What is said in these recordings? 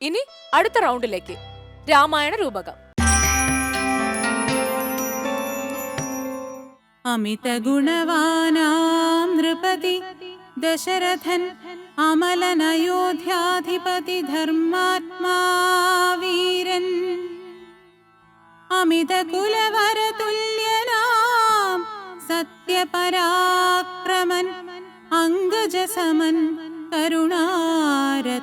ഇനി അടുത്ത റൗണ്ടിലേക്ക്. രാമായണ രൂപകം. അമിത നൃപതി ദശരഥൻ അമലനയോധ്യാധിപതി ധർമാത്മാവീരൻ. വീരൻ അമിതകുലവരതുല്യനാം സത്യപരാക്രമൻ അംഗജസമൻ കരുണാരത്നാകരൻ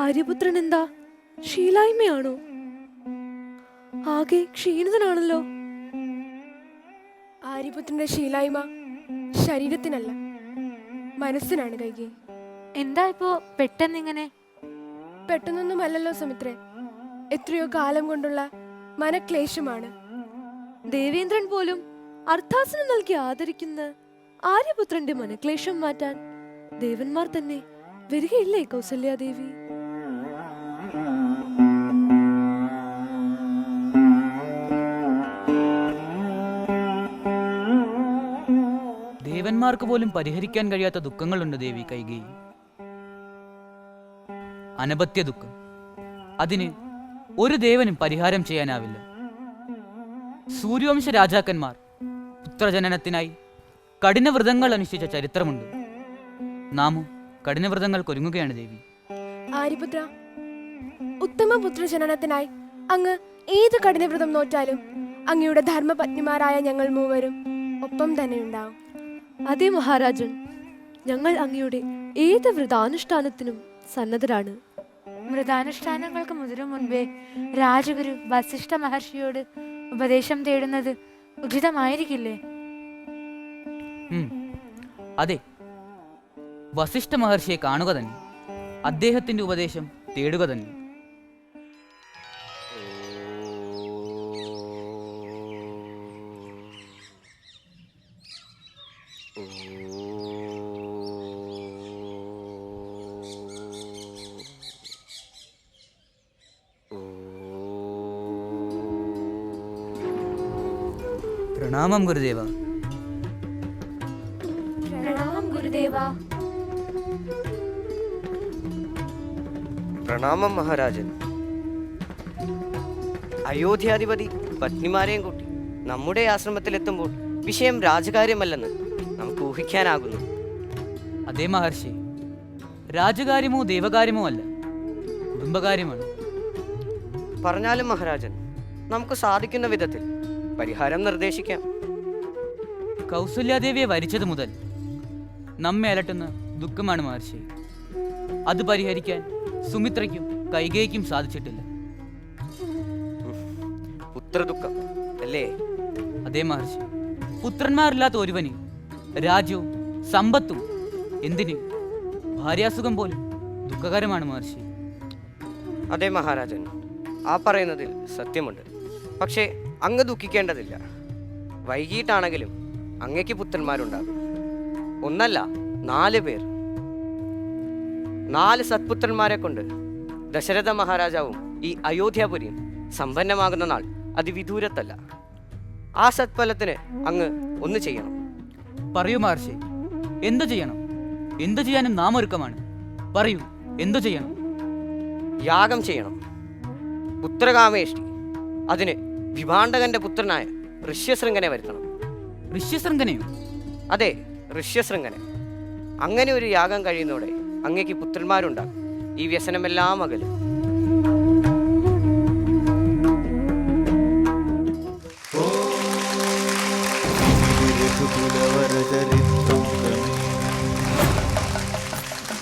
ആര്യപുത്രൻ എന്താ ശീലായ്മയാണോ? ആകെ ക്ഷീണിതനാണല്ലോ. ആര്യപുത്രന്റെ ശീലായ്മ ശരീരത്തിനല്ല മനസ്സിനാണ് കൈകി. എന്താ ഇപ്പോ പെട്ടെന്നിങ്ങനെ? പെട്ടെന്നൊന്നുമല്ലല്ലോ സുമിത്രേ. എത്രയോ കാലം കൊണ്ടുള്ള മനക്ലേശമാണ് ദേവേന്ദ്രൻ പോലും അർത്ഥാസനം നൽകി ആദരിക്കുന്ന ആര്യപുത്രന്റെ മനക്ലേശം മാറ്റാൻ ദേവന്മാർ തന്നെ വരികയില്ലേ കൗസല്യാദേവി? ദേവന്മാർക്ക് പോലും പരിഹരിക്കാൻ കഴിയാത്ത ദുഃഖങ്ങളുണ്ട് ദേവി കൈകേയി. അനപത്യ ദുഃഖം. അതിന് ഒരു ദേവനും പരിഹാരം ചെയ്യാനാവില്ല. സൂര്യവംശ രാജാക്കന്മാർ പുത്രജനനത്തിനായി കഠിനവ്രതങ്ങൾ അനുഷ്ഠിച്ച ചരിത്രമുണ്ട്. നാമോ കഠിനവ്രതങ്ങൾക്ക് ഒരുങ്ങുകയാണ് ദേവി. ആര്യപുത്ര ഉത്തമ പുത്രജനനത്തിനായി അങ്ങ് ഏത് കഠിനവ്രതം നോറ്റാലും അങ്ങയുടെ ധർമ്മപത്നിമാരായ ഞങ്ങൾ മൂവരും ഒപ്പം തന്നെ ഉണ്ടാവും. അതെ മഹാരാജൻ ഞങ്ങൾ അങ്ങയുടെ ഏത് വ്രതാനുഷ്ഠാനത്തിനും സന്നദ്ധരാണ്. മൃതാനുഷ്ഠാനങ്ങൾക്ക് മുതിരും മുൻപേ രാജഗുരു വസിഷ്ഠ മഹർഷിയോട് ഉപദേശം തേടുന്നത് ഉചിതമായിരിക്കില്ലേ? അതെ. വസിഷ്ഠ മഹർഷിയെ കാണുക തന്നെ. അദ്ദേഹത്തിന്റെ ഉപദേശം തേടുക തന്നെ. പ്രണാമം ഗുരുദേവ. പ്രണാമം ഗുരുദേവ. പ്രണാമം മഹാരാജൻ. അയോധ്യാധിപതി പത്നിമാരെയും കൂട്ടി നമ്മുടെ ആശ്രമത്തിലെത്തുമ്പോൾ വിഷയം രാജകാര്യമല്ലെന്ന് നമുക്ക് ഊഹിക്കാനാകുന്നു. അതേ മഹർഷി രാജകാര്യമോ ദേവകാര്യമോ അല്ല കുടുംബകാര്യമാണ്. പറഞ്ഞാലും മഹാരാജൻ നമുക്ക് സാധിക്കുന്ന വിധത്തിൽ പരിഹാരം നിർദ്ദേശിക്കാം. കൗസല്യാദേവിയെ വരിച്ചത് മുതൽ നമ്മെ അലട്ടുന്ന ദുഃഖമാണ് മഹർഷി. അത് പരിഹരിക്കാൻ സുമിത്രയ്ക്കും കൈകേയ്ക്കും സാധിച്ചിട്ടില്ല. പുത്രദുഃഖം അല്ലേ? അതേ മഹർഷി. പുത്രന്മാരില്ലാത്ത ഒരുവന് രാജ്യവും സമ്പത്തും എന്തിന്? ഭാര്യാസുഖം പോലും ദുഃഖകരമാണ് മഹർഷി. അതെ മഹാരാജൻ ആ പറയുന്നതിൽ സത്യമുണ്ട്. പക്ഷേ അങ്ങ് ദുഃഖിക്കേണ്ടതില്ല. വൈകിട്ടാണെങ്കിലും അങ്ങയ്ക്ക് പുത്രന്മാരുണ്ടാകും. ഒന്നല്ല നാല് പേർ. നാല് സത്പുത്രന്മാരെ കൊണ്ട് ദശരഥ മഹാരാജാവും ഈ അയോധ്യാപുരിയും സമ്പന്നമാകുന്ന നാൾ അതിവിദൂരത്തല്ല. ആ സത്ഫലത്തിന് അങ്ങ് ഒന്ന് ചെയ്യണം. പറയൂ മഹർഷി എന്തു ചെയ്യണം? എന്തു ചെയ്യാനും നാം ഒരുക്കമാണ്. പറയൂ എന്തു ചെയ്യണം? യാഗം ചെയ്യണം. പുത്രകാമേഷ്ടി അതിന് വിഭാണ്ഡകന്റെ പുത്രനായ ഋഷ്യശൃംഗനെ വരുത്തണം. ഋഷ്യശൃംഖനെയോ അതെ ഋഷ്യശൃംഗനെ. അങ്ങനെ ഒരു യാഗം കഴിയുന്നതോടെ അങ്ങേക്ക് പുത്രന്മാരുണ്ടാകും. ഈ വ്യസനമെല്ലാം അകലും.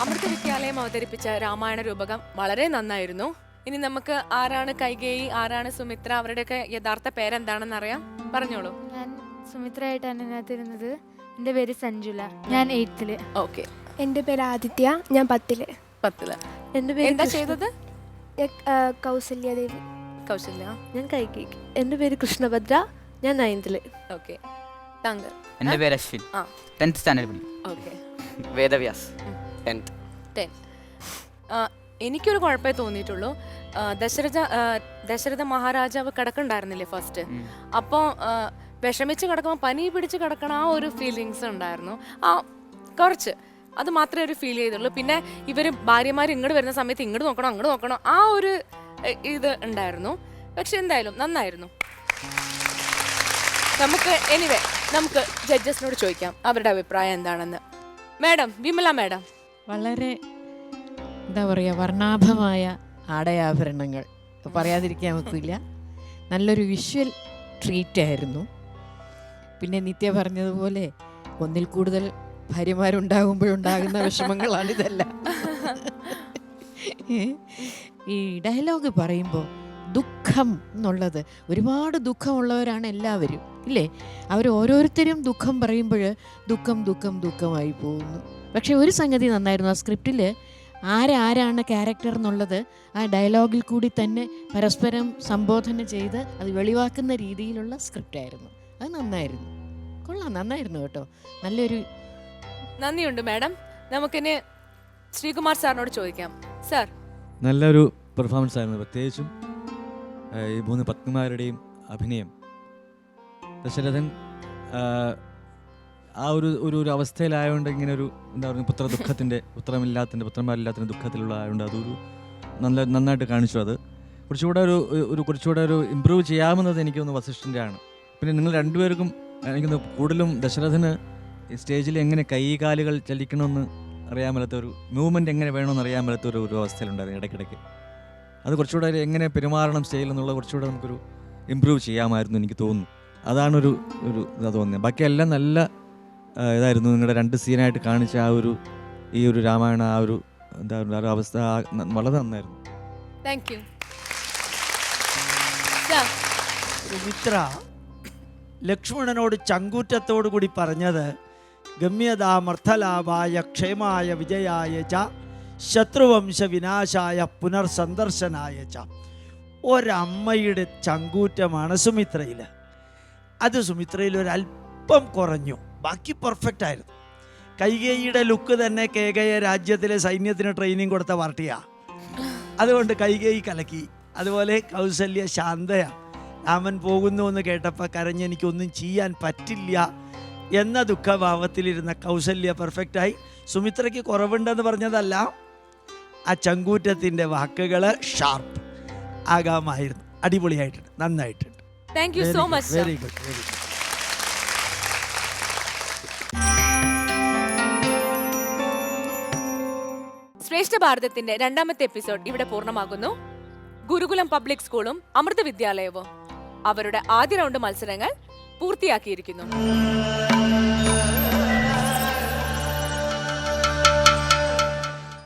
അമൃത വിദ്യാലയം അവതരിപ്പിച്ച രാമായണ രൂപകം വളരെ നന്നായിരുന്നു. ഇനി നമുക്ക് ആരാണ് കൈകേയി ആരാണ് സുമിത്ര? അവരുടെയൊക്കെ യഥാർത്ഥ പേരെന്താണെന്ന് അറിയാം പറഞ്ഞോളൂ. ഞാൻ സുമിത്രയായിട്ടാണ് ഇതിനകത്തിരുന്നത്. എന്റെ പേര് സഞ്ജുല. ഞാൻ എയ്ത്തിൽ. ഓക്കെ. എന്റെ പേര് ആദിത്യ. ഞാൻ പത്തിൽ. പത്തിൽ. എന്റെ പേര് എന്താ ചെയ്തത്? ആ, കൗശല്യ ഞാൻ കൈകേക്ക് എന്റെ പേര് കൃഷ്ണഭദ്ര. ഞാൻ നയൻത്തിൽ. ഓക്കെ. താങ്കൾ. എന്റെ പേര് അശ്വിൻ. ആ. ടെൻത്ത് സ്റ്റാൻഡേർഡ് പഠിക്കും. ഓക്കെ. വേദവ്യാസ്. ടെൻത്ത്. ടെൻ. എനിക്കൊരു കുഴപ്പമേ തോന്നിയിട്ടുള്ളൂ. ദശരഥ ദശരഥ മഹാരാജാവ് കിടക്കണ്ടായിരുന്നില്ലേ ഫസ്റ്റ്. അപ്പോൾ വിഷമിച്ച് കിടക്കുമ്പോൾ പനി പിടിച്ച് കിടക്കണ ആ ഒരു ഫീലിങ്സ് ഉണ്ടായിരുന്നു. ആ കുറച്ച്. അത് മാത്രമേ ഒരു ഫീൽ ചെയ്തുള്ളൂ. പിന്നെ ഇവർ ഭാര്യമാർ ഇങ്ങോട്ട് വരുന്ന സമയത്ത് ഇങ്ങോട്ട് നോക്കണം അങ്ങോട്ട് നോക്കണം ആ ഒരു ഇത് ഉണ്ടായിരുന്നു. പക്ഷെ എന്തായാലും നന്നായിരുന്നു. നമുക്ക് എനിവേ നമുക്ക് ജഡ്ജസിനോട് ചോദിക്കാം. അവരുടെ അഭിപ്രായം എന്താണെന്ന്. മാഡം വിമല മാഡം വളരെ എന്താ പറയുക വർണാഭമായ ആടയാഭരണങ്ങൾ. പറയാതിരിക്കാൻ ഒക്കില്ല. നല്ലൊരു വിഷ്വൽ ട്രീറ്റ് ആയിരുന്നു. പിന്നെ നിത്യ പറഞ്ഞതുപോലെ ഒന്നിൽ കൂടുതൽ ഭാര്യമാരുണ്ടാകുമ്പോഴുണ്ടാകുന്ന വിഷമങ്ങളാണ് ഇതെല്ലാം. ഈ ഡയലോഗ് പറയുമ്പോൾ ദുഃഖം എന്നുള്ളത് ഒരുപാട് ദുഃഖമുള്ളവരാണ് എല്ലാവരും ഇല്ലേ? അവർ ഓരോരുത്തരും ദുഃഖം പറയുമ്പോൾ ദുഃഖം ദുഃഖം ദുഃഖമായി പോകുന്നു. പക്ഷെ ഒരു സംഗതി നന്നായിരുന്നു ആ സ്ക്രിപ്റ്റിൽ ആരാരാണ് ക്യാരക്ടർ എന്നുള്ളത് ആ ഡയലോഗിൽ കൂടി തന്നെ പരസ്പരം സംബോധന ചെയ്ത് അത് വെളിവാക്കുന്ന രീതിയിലുള്ള സ്ക്രിപ്റ്റ് ആയിരുന്നു. അത് നന്നായിരുന്നു. കൊള്ളാം നന്നായിരുന്നു കേട്ടോ. നല്ലൊരു നന്ദിയുണ്ട് മാഡം. നമുക്കിനി ശ്രീകുമാർ സാറിനോട് ചോദിക്കാം. സാർ. നല്ലൊരു പെർഫോമൻസ് ആയിരുന്നു. പ്രത്യേകിച്ചും ഈ മൂന്ന് പത്നിമാരുടെയും അഭിനയം. ദശരഥൻ ആ, ഒരു ഒരു ഒരു അവസ്ഥയിലായതുകൊണ്ട് ഇങ്ങനെ ഒരു എന്താ പറയുക പുത്ര ദുഃഖത്തിന്റെ പുത്രമില്ലാത്തതിന്റെ പുത്രന്മാരില്ലാത്തതിന്റെ ദുഃഖത്തിലുള്ള ആയതുകൊണ്ട് അതൊരു നല്ല നന്നായിട്ട് കാണിച്ചു അത്. കുറച്ചുകൂടെ ഒരു ഒരു കുറച്ചുകൂടെ ഒരു ഇമ്പ്രൂവ് ചെയ്യാമെന്നത് എനിക്ക് തോന്നുന്നു വസിഷ്ഠന്റെ ആണ് പിന്നെ നിങ്ങൾ രണ്ടുപേർക്കും എനിക്ക് കൂടുതലും ദശരഥന് സ്റ്റേജിൽ എങ്ങനെ കൈ കാലുകൾ ചലിക്കണമെന്ന് അറിയാൻ മേലാത്ത ഒരു മൂവ്മെന്റ് എങ്ങനെ വേണമെന്ന് അറിയാൻ മേലാത്ത ഒരു ഒരു അവസ്ഥയിലുണ്ടായിരുന്നു ഇടയ്ക്കിടയ്ക്ക്. അത് കുറച്ചുകൂടെ എങ്ങനെ പെരുമാറണം സ്റ്റേജിൽ എന്നുള്ള കുറച്ചുകൂടെ നമുക്കൊരു ഇമ്പ്രൂവ് ചെയ്യാമായിരുന്നു എനിക്ക് തോന്നുന്നു. അതാണൊരു ഒരു ഇതാ തോന്നിയത്. ബാക്കിയെല്ലാം നല്ല ഇതായിരുന്നു നിങ്ങളുടെ രണ്ട് സീനായിട്ട് കാണിച്ച ആ ഒരു ഈ ഒരു രാമായണ ആ ഒരു എന്താ പറയുക അവസ്ഥ. വളരെ നന്നായിരുന്നു. താങ്ക് യു സുമിത്ര ലക്ഷ്മണനോട് ചങ്കൂറ്റത്തോടു കൂടി പറഞ്ഞത് ഗമ്യതാമർത്ഥലാഭായ ക്ഷേമായ വിജയായ ച ശത്രുവംശ വിനാശായ പുനർസന്ദർശനായ ച. ഒരമ്മയുടെ ചങ്കൂറ്റമാണ് സുമിത്രയിൽ അത് സുമിത്രയിൽ ഒരല്പം കുറഞ്ഞു. ബാക്കി പെർഫെക്റ്റ് ആയിരുന്നു. കൈകേയിയുടെ ലുക്ക് തന്നെ കേകയെ രാജ്യത്തിലെ സൈന്യത്തിന് ട്രെയിനിങ് കൊടുത്ത പാർട്ടിയാ. അതുകൊണ്ട് കൈകേയി കലക്കി. അതുപോലെ കൗസല്യ ശാന്തയാണ് രാമൻ പോകുന്നു എന്ന് കേട്ടപ്പോൾ കരഞ്ഞ് എനിക്കൊന്നും ചെയ്യാൻ പറ്റില്ല എന്ന ദുഃഖഭാവത്തിലിരുന്ന കൗസല്യ പെർഫെക്റ്റായി സുമിത്രയ്ക്ക് കുറവുണ്ടെന്ന് പറഞ്ഞതല്ല ആ ചങ്കൂറ്റത്തിന്റെ വാക്കുകൾ ഷാർപ്പ് ആകാമായിരുന്നു. അടിപൊളിയായിട്ടുണ്ട്. നന്നായിട്ടുണ്ട്. Thank you so much very good very good ശ്രേഷ്ഠ ഭാരതത്തിന്റെ രണ്ടാമത്തെ എപ്പിസോഡ് ഇവിടെ പൂർണമാകുന്നു. ഗുരുകുലം പബ്ലിക് സ്കൂളും അമൃത വിദ്യാലയവും അവരുടെ ആദ്യ റൗണ്ട് മത്സരങ്ങൾ പൂർത്തിയാക്കിയിരിക്കുന്നു.